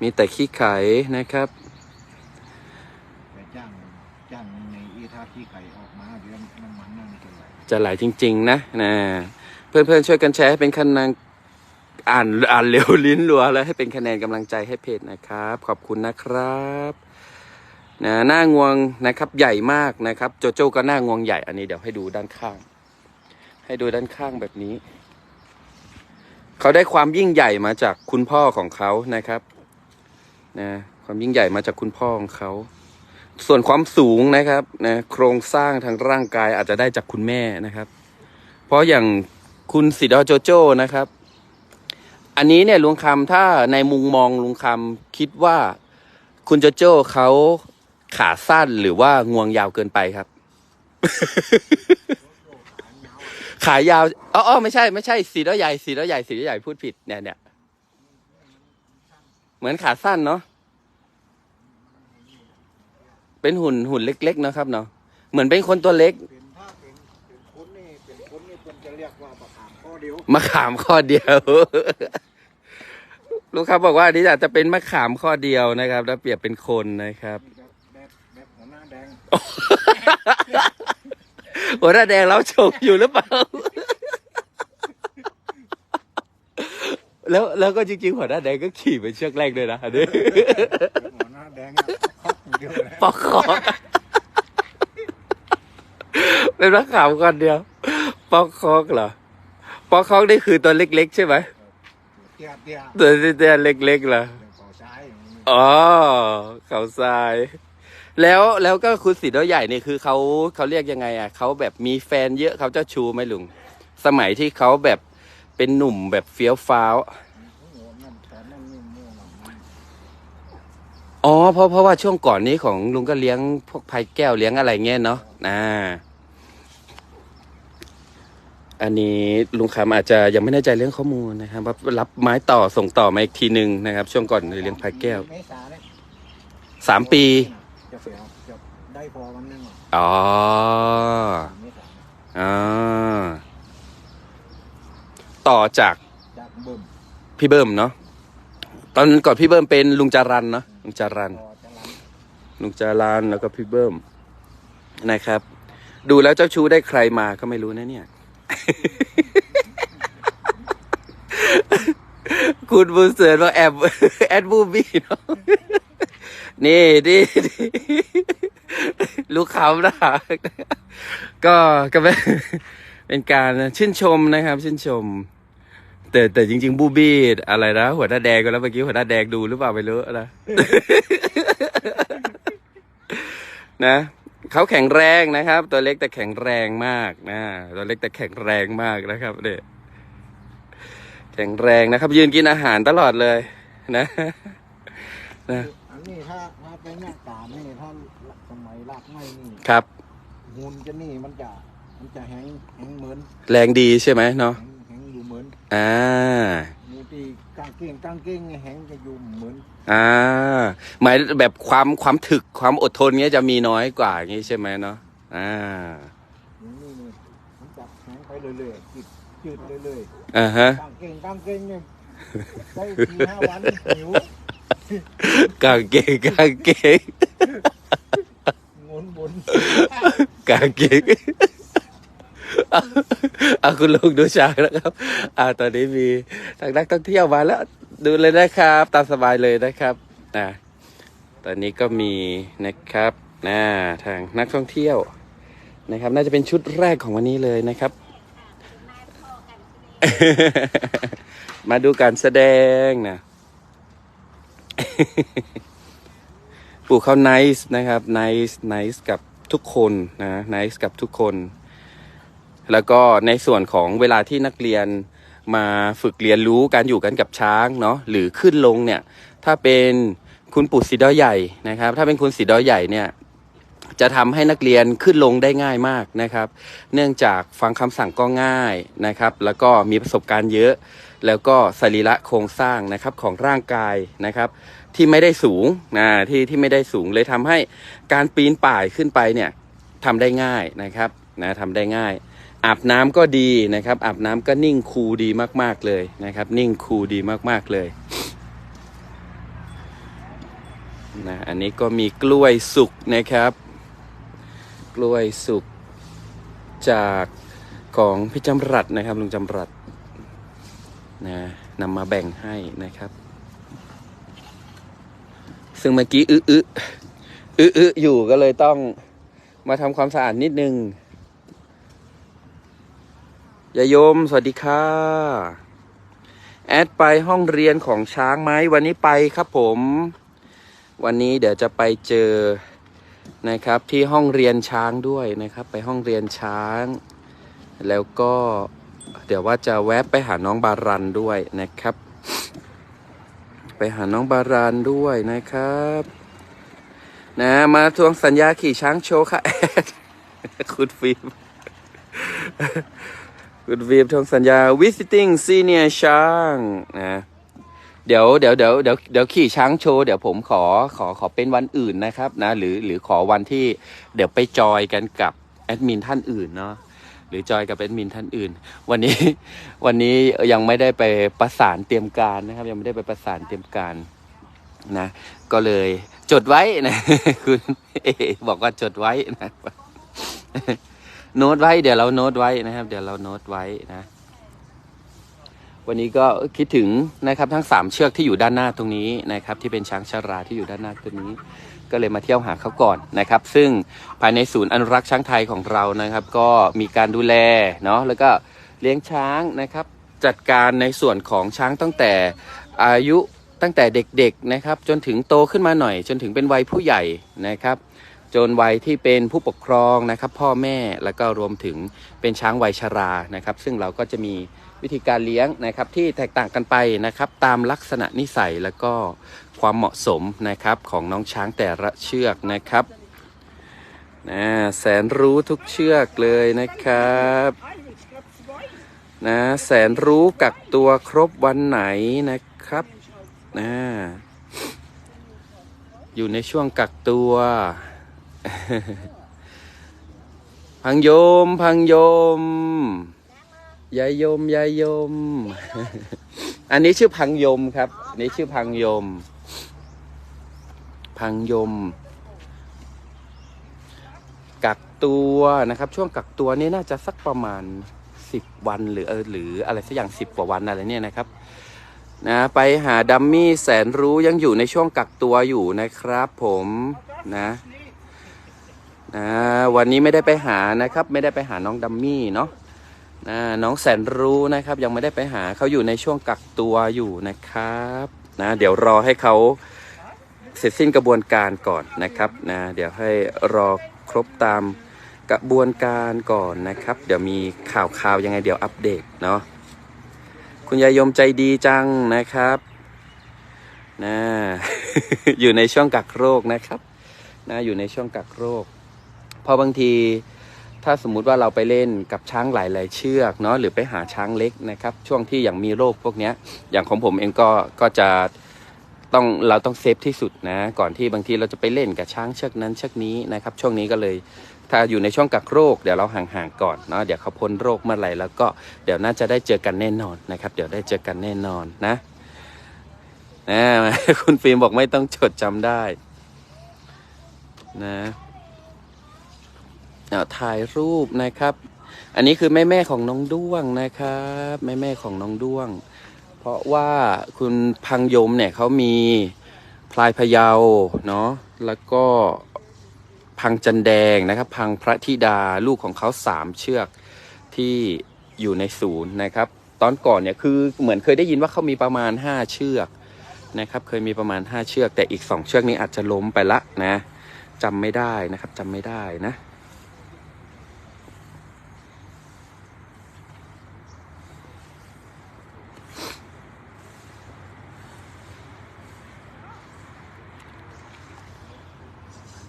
มีแต่ขี้ไข่นะครับไปจ้างจ้างในอีท่าขี้ไก่ออกมาเดี๋ยวน้ำมันนั่นจะไหลจะไหลจริง ๆ นะนะเพื่อนๆช่วยกันแชร์ให้เป็นคะแนนอ่านอ่านเร็วลิ้นรัวแล้วให้เป็นคะแนนกำลังใจให้เพจนะครับ ขอบคุณนะครับนะหน้างวงนะครับใหญ่มากนะครับ โจโจ้ก็หน้างวงใหญ่อันนี้เดี๋ยวให้ดูด้านข้าง ให้ดูด้านข้างแบบนี้ เขาได้ความยิ่งใหญ่มาจากคุณพ่อของเขานะครับ นะความยิ่งใหญ่มาจากคุณพ่อของเขา ส่วนความสูงนะครับนะโครงสร้างทางร่างกายอาจจะได้จากคุณแม่นะครับ เพราะอย่างคุณสิดอโจโจนะครับ อันนี้เนี่ยลุงคำถ้าในมุมมองลุงคำคิดว่าคุณโจโจเขาขาสั้นหรือว่างวงยาวเกินไปครับ ขายาวอ๋อไม่ใช่ไม่ใช่สีด้อใหญ่สีด้อใหญ่สีด้อใหญ่พูดผิดเนี่ยเนี่ยเหมือนขาสั้นเนาะ เป็นหุ่นหุ่นเล็ก ๆ นะครับเนาะเหมือนเป็นคนตัวเล็ก เป็นถ้าเป็นเป็นคนนี่เป็นคนนี่คนจะเรียกว่าประขามข้อเดียวมะขามข้อเดียว ลูกค้าบอกว่าอันนี้อาจจะเป็นมะขามข้อเดียวนะครับ แล้วเปรียบเป็นคนนะครับแบบแบบแบบหัวหน้าแดงหัวหน้าแดงเราชมอยู่หรือเปล่า แล้วแล้วก็จริงๆหัวหน้าแดงก็ขี่เป็นเชือกแรกด้วยนะอันนี้แบบหัวห ปอกคอกเป็นมะขามข้อเดียว ปอกคอกเหรอ ปอกคอกนี่คือตัวเล็กๆ ใช่ไหมเตี้ยเตี้ยตัวเตี้ยๆเล็กๆเหรอเขาซ้ายอ๋อเขาทราย แล้วแล้วก็คุณสีดอใหญ่นี่คือเขาเขาเรียกยังไงอะเขาแบบมีแฟนเยอะเขาเจ้าชูไหมลุง สมัยที่เขาแบบเป็นหนุ่มแบบเฟี้ยวฟ้าว โอ้โหนั่นตอนนั้นนี่มั่วหลังนั้น อ๋อเพราะเพราะว่าช่วงก่อนนี้ของลุงก็เลี้ยงพวกไผ่แก้วเลี้ยงอะไรเงี้ยเนาะอ่า อันนี้ลุงคำอาจจะยังไม่แน่ใจเรื่องข้อมูลนะครับว่ารับไม้ต่อส่งต่อมาอีกทีหนึ่งนะครับ ช่วงก่อนเลี้ยงไผ่แก้วเมษาเนี่ยสามปี จะเสียจะได้พอวันหนึงอะอ๋อเมษาอ่าต่อจากจากเบิ่มพี่เบิ้มเนาะตอนก่อนพี่เบิ้มเป็นลุงจารันเนาะ ลุงจารันลุงจารันแล้วก็พี่เบิ้มนะครับ ดูแล้วเจ้าชู้ได้ใครมาก็ไม่รู้นะเนี่ย คุณบุญเสริญว่าแอบแอดบูบี้เนาะนี่นี่นี่ลูกเขานะก็ก็เป็นเป็นการชื่นชมนะครับ ชื่นชม แต่แต่จริง ๆ บูบี้อะไรนะหัวหน้าแดงก็แล้วเมื่อกี้หัวหน้าแดงดูหรือเปล่าไม่รู้นะ นะเขาแข็งแรงนะครับ ตัวเล็กแต่แข็งแรงมากนะตัวเล็กแต่แข็งแรงมากนะครับเนี่ยแข็งแรงนะครับ ยืนกินอาหารตลอดเลย นะนะอันนี้ถ้าถ้าไปหน้าตานี่ถ้าสมัยรากไม้นี่ครับ หุ่นจะนี่มันจะมันจะแห้งแห้งเหมือนแรงดีใช่ไหมเนาะแห้งแห้งอยู่เห มือนอ่ามูตีกางเกงกางเกงไงแห้งจะอยู่เหมือนอ่าหมายแบบความความถึกความอดทนเงี้ยจะมีน้อยกว่าอย่างงี้ใช่ไหมเนาะอ่าอย่างนี้นี่มันจะแห้งไปเรื่อยๆจืดจืดเรื่อยอ่าฮะๆกางเกงกางเกงเนี่ยได้ทีห้าวันหิวกางเกงกางเกงงนบนกางเกง อะอะคุณลุงดูฉากนะครับ อ่าตอนนี้มีทางนักท่องเที่ยวมาแล้ว ดูเลยนะครับ ตามสบายเลยนะครับนะตอนนี้ก็มีนะครับนะทางนักท่องเที่ยวนะครับ น่าจะเป็นชุดแรกของวันนี้เลยนะครับ มาดูการแสดงนะปู่เขา nice นะครับ nice nice กับทุกคนนะ nice กับทุกคน แล้วก็ในส่วนของเวลาที่นักเรียนมาฝึกเรียนรู้การอยู่กันกับช้างเนาะหรือขึ้นลงเนี่ยถ้าเป็นคุณปู่สีดอใหญ่นะครับ ถ้าเป็นคุณสีดอใหญ่เนี่ยจะทำให้นักเรียนขึ้นลงได้ง่ายมากนะครับ เนื่องจากฟังคำสั่งก็ง่ายนะครับ แล้วก็มีประสบการณ์เยอะ แล้วก็สรีระโครงสร้างนะครับของร่างกายนะครับ ที่ไม่ได้สูงนะที่ที่ไม่ได้สูงเลยทำให้การปีนป่ายขึ้นไปเนี่ยทำได้ง่ายนะครับนะทำได้ง่าย อาบน้ำก็ดีนะครับ อาบน้ำก็นิ่งคูลดีมาก ๆเลยนะครับ นิ่งคูลดีมาก ๆเลยนะอันนี้ก็มีกล้วยสุกนะครับ กล้วยสุกจากของพี่จำรัดนะครับลุงจำรัดนะนำมาแบ่งให้นะครับ ซึ่งเมื่อกี้อื้ออื้ออื้ออื้ออยู่ก็เลยต้องมาทำความสะอาดนิดนึง ยายโยม สวัสดีค่ะ แอดไปห้องเรียนของช้างไหมวันนี้ไปครับผม วันนี้เดี๋ยวจะไปเจอนะครับที่ห้องเรียนช้างด้วยนะครับ ไปห้องเรียนช้าง แล้วก็เดี๋ยวว่าจะแวะไปหาน้องบารันด้วยนะครับ ไปหาน้องบารันด้วยนะครับนะมาทวงสัญญาขี่ช้างโชว์ค่ะแอดคุณฟิล์ม คุณฟิล์มทวงสัญญา visiting senior ช้างนะเดี๋ยวเดี๋ยวเดี๋ยวเดี๋ยวเดี๋ยวขี่ช้างโชว์เดี๋ยวผมขอขอขอเป็นวันอื่นนะครับนะหรือหรือขอวันที่เดี๋ยวไปจอยกันกับแอดมินท่านอื่นเนาะหรือจอยกับแอดมินท่านอื่น วันนี้วันนี้ยังไม่ได้ไปประสานเตรียมการนะครับ ยังไม่ได้ไปประสานเตรียมการนะ ก็เลยจดไว้นะคุณเอบอกว่าจดไว้นะ โน้ตไว้ เดี๋ยวเราโน้ตไว้นะครับ เดี๋ยวเราโน้ตไว้นะ วันนี้ก็คิดถึงนะครับทั้งสามเชือกที่อยู่ด้านหน้าตรงนี้นะครับ ที่เป็นช้างชาราที่อยู่ด้านหน้าตัวนี้ ก็เลยมาเที่ยวหาเขาก่อนนะครับ ซึ่งภายในศูนย์อนุรักษ์ช้างไทยของเรานะครับ ก็มีการดูแลเนาะแล้วก็เลี้ยงช้างนะครับ จัดการในส่วนของช้างตั้งแต่อายุตั้งแต่เด็กๆนะครับ จนถึงโตขึ้นมาหน่อย จนถึงเป็นวัยผู้ใหญ่นะครับ จนวัยที่เป็นผู้ปกครองนะครับ พ่อแม่แล้วก็รวมถึงเป็นช้างวัยชรานะครับ ซึ่งเราก็จะมีวิธีการเลี้ยงนะครับที่แตกต่างกันไปนะครับ ตามลักษณะนิสัยแล้วก็ความเหมาะสมนะครับของน้องช้างแต่ละเชือกนะครับนะแสนรู้ทุกเชือกเลยนะครับนะแสนรู้กักตัวครบวันไหนนะครับนะอยู่ในช่วงกักตัว พังโยม พังโยม ยายโยม ยายโยม อันนี้ชื่อพังโยมครับอันนี้ชื่อพังโยม พังโยม กักตัวนะครับ ช่วงกักตัวนี่น่าจะสักประมาณสิบวันหรือเออหรืออะไรสักอย่างสิบกว่าวันอะไรเนี่ยนะครับนะไปหาดัมมี่แสนรู้ยังอยู่ในช่วงกักตัวอยู่นะครับผมนะ นะวันนี้ไม่ได้ไปหานะครับ ไม่ได้ไปหาน้องดัมมี่เนาะนะน้องแสนรู้นะครับ ยังไม่ได้ไปหาเขาอยู่ในช่วงกักตัวอยู่นะครับนะเดี๋ยวรอให้เขาเสร็จสิ้นกระบวนการก่อนนะครับนะเดี๋ยวให้รอครบตามกระบวนการก่อนนะครับ เดี๋ยวมีข่าวข่าวยังไงเดี๋ยวอัปเดตเนาะคุณยายยมใจดีจังนะครับนะอยู่ในช่วงกักโรคนะครับนะอยู่ในช่วงกักโรค เพราะบางทีถ้าสมมุติว่าเราไปเล่นกับช้างหลาย ๆ เชือกเนาะหรือไปหาช้างเล็กนะครับ ช่วงที่อย่างมีโรคพวกนี้อย่างของผมเองก็ก็จะต้องเราต้องเซฟที่สุดนะ ก่อนที่บางทีเราจะไปเล่นกับช้างเชือกนั้นเชือกนี้นะครับ ช่วงนี้ก็เลยถ้าอยู่ในช่วงกักโรคเดี๋ยวเราห่างๆก่อนเนาะเดี๋ยวเขาพ้นโรคเมื่อไหร่แล้วก็เดี๋ยวน่าจะได้เจอกันแน่นอนนะครับ เดี๋ยวได้เจอกันแน่นอนนะนะคุณฟิล์มบอกไม่ต้องจดจำได้ นะ ถ่ายรูปนะครับ อันนี้คือแม่แม่ของน้องด้วงนะครับแม่แม่ของน้องด้วง เพราะว่าคุณพังยมเนี่ยเขามีพลายพะเยาเนาะแล้วก็พังจันแดงนะครับ พังพระธิดาลูกของเขาสามเชือกที่อยู่ในศูนย์นะครับ ตอนก่อนเนี่ยคือเหมือนเคยได้ยินว่าเขามีประมาณห้าเชือกนะครับ เคยมีประมาณห้าเชือก แต่อีกสองเชือกนี้อาจจะล้มไปละนะจำไม่ได้นะครับจำไม่ได้นะ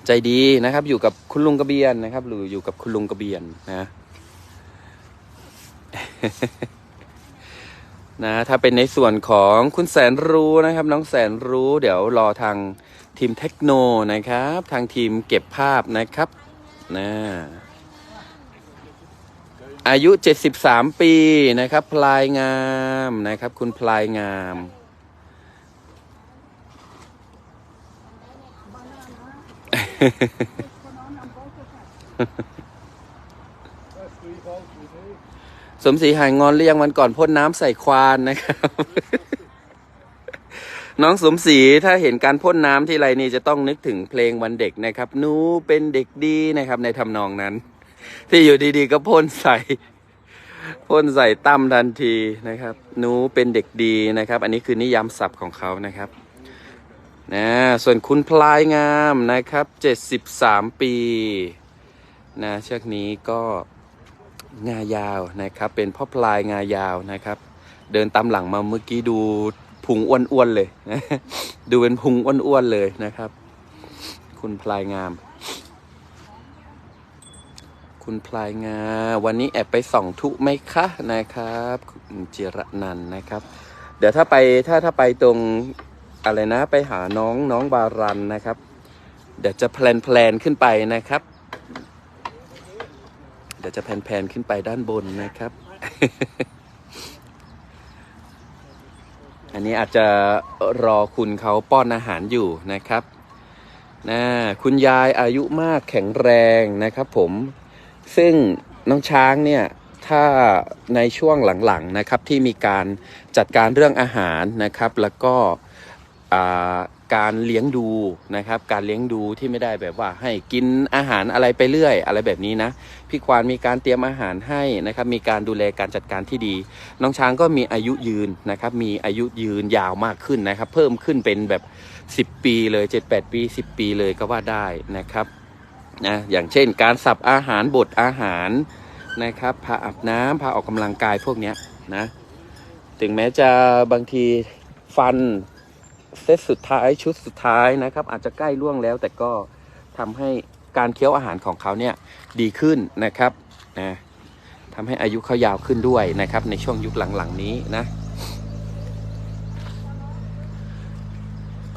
ใจดีนะครับ อยู่กับคุณลุงกระเบียนนะครับ หรืออยู่กับคุณลุงกระเบียนนะ นะ ถ้าเป็นในส่วนของคุณแสนรู้นะครับ น้องแสนรู้ เดี๋ยวรอทางทีมเทคโนนะครับ ทางทีมเก็บภาพนะครับนะอายุ 73 ปีนะครับ พลายงามนะครับ คุณพลายงาม สมศรีหายงอนหรือยังวันก่อนพ่นน้ำใส่ควานนะครับ น้องสมศรีถ้าเห็นการพ่นน้ำที่ไรนี่จะต้องนึกถึงเพลงวันเด็กนะครับหนูเป็นเด็กดีนะครับ ในทำนองนั้น ที่อยู่ดีๆก็พ่นใส่พ่นใส่ตั้มทันทีนะครับหนูเป็นเด็กดีนะครับ อันนี้คือนิยามศัพท์ของเขานะครับ นะส่วนคุณพลายงามนะครับ73ปีนะเชือกนี้ก็งายาวนะครับ เป็นพ่อพลายงายาวนะครับ เดินตามหลังมาเมื่อกี้ดูพุงอ้วนๆเลยนะดูเป็นพุงอ้วนๆเลยนะครับ คุณพลายงาม คุณพลายงา วันนี้แอบไปส่องทุไหมคะนะครับคุณจิระนันนะครับ เดี๋ยวถ้าไปถ้าถ้าไปตรง อะไรนะไปหาน้องน้องบารันนะครับ เดี๋ยวจะแพลนแพลนขึ้นไปนะครับ เดี๋ยวจะแพลนแพลนขึ้นไปด้านบนนะครับ อันนี้อาจจะรอคุณเขาป้อนอาหารอยู่นะครับนะคุณยายอายุมากแข็งแรงนะครับผมซึ่งน้องช้างเนี่ยถ้าในช่วงหลังๆนะครับที่มีการจัดการเรื่องอาหารนะครับ แล้วก็ การเลี้ยงดูนะครับ การเลี้ยงดูที่ไม่ได้แบบว่าให้กินอาหารอะไรไปเรื่อย อะไรแบบนี้นะพี่ควานมีการเตรียมอาหารให้นะครับ มีการดูแลการจัดการที่ดี น้องช้างก็มีอายุยืนนะครับ มีอายุยืนยาวมากขึ้นนะครับ เพิ่มขึ้นเป็นแบบ 10 ปีเลย 7-8 ปี 10 ปีเลยก็ว่าได้นะครับนะอย่างเช่น การสับอาหารบดอาหารนะครับพาอาบน้ำพาออกกำลังกายพวกเนี้ยนะถึงแม้จะบางทีฟัน เซตสุดท้ายชุดสุดท้ายนะครับ อาจจะใกล้ล่วงแล้ว แต่ก็ทำให้การเคี้ยวอาหารของเขาเนี่ยดีขึ้นนะครับนะทำให้อายุเขายาวขึ้นด้วยนะครับ ในช่วงยุคหลังๆนี้นะ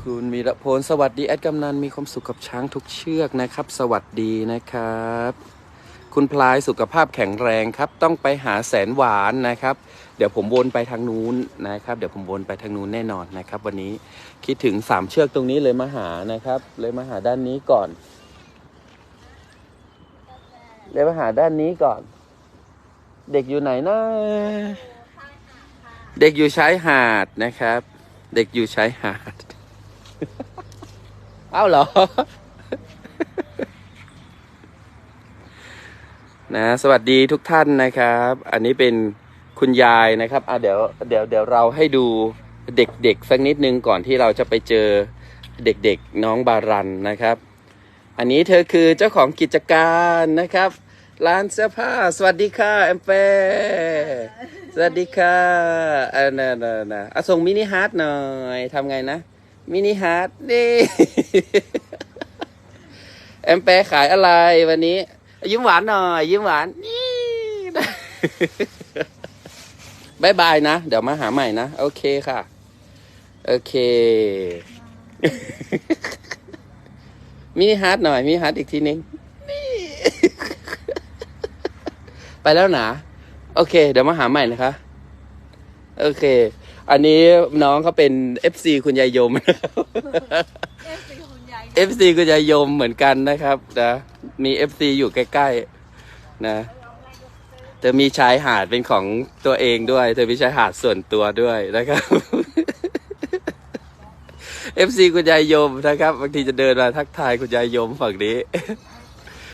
คุณมีระพลสวัสดีแอดกำนันมีความสุขกับช้างทุกเชือกนะครับ สวัสดีนะครับ คุณพลายสุขภาพแข็งแรงครับ ต้องไปหาแสนหวานนะครับ เดี๋ยวผมวนไปทางนู้นนะครับ เดี๋ยวผมวนไปทางนู้นแน่นอนนะครับ วันนี้คิดถึงสามเชือกตรงนี้เลยมาหานะครับ เลยมาหาด้านนี้ก่อน เลยมาหาด้านนี้ก่อน เด็กอยู่ไหนนะเด็กอยู่ชายหาดนะครับ เด็กอยู่ชายหาด เอ้าเหรอ นะสวัสดีทุกท่านนะครับ อันนี้เป็นคุณยายนะครับอะเดี๋ยวเดี๋ยวเดี๋ยวเราให้ดูเด็กๆสักนิดนึงก่อนที่เราจะไปเจอเด็กๆน้องบารันนะครับ อันนี้เธอคือเจ้าของกิจการนะครับ ร้านเสื้อผ้า สวัสดีค่ะแอมเปสวัสดีค่ะอ่านะนะนะอะส่งมินิฮาร์ดหน่อยทำไงนะ มินิฮาร์ดนี่แอมเปขายอะไรวันนี้ ยิ้มหวานหน่อยยิ้มหวานนี่บายบายนะ เดี๋ยวมาหาใหม่นะ โอเคค่ะ โอเค มินิฮาร์ดหน่อย มินิฮาร์ดอีกทีนึงนี่ไปแล้วนะโอเค เดี๋ยวมาหาใหม่นะคะ โอเค อันนี้น้องเขาเป็น FC คุณยายยมนะครับเอฟซีคุณยาย FC คุณยายยมเหมือนกันนะครับนะมี FC อยู่ใกล้ๆนะเธอมีชายหาดเป็นของตัวเองด้วย เธอมีชายหาดส่วนตัวด้วยนะครับ FC คุณยายยมนะครับบางทีจะเดินมาทักทายคุณยายยมฝั่งนี้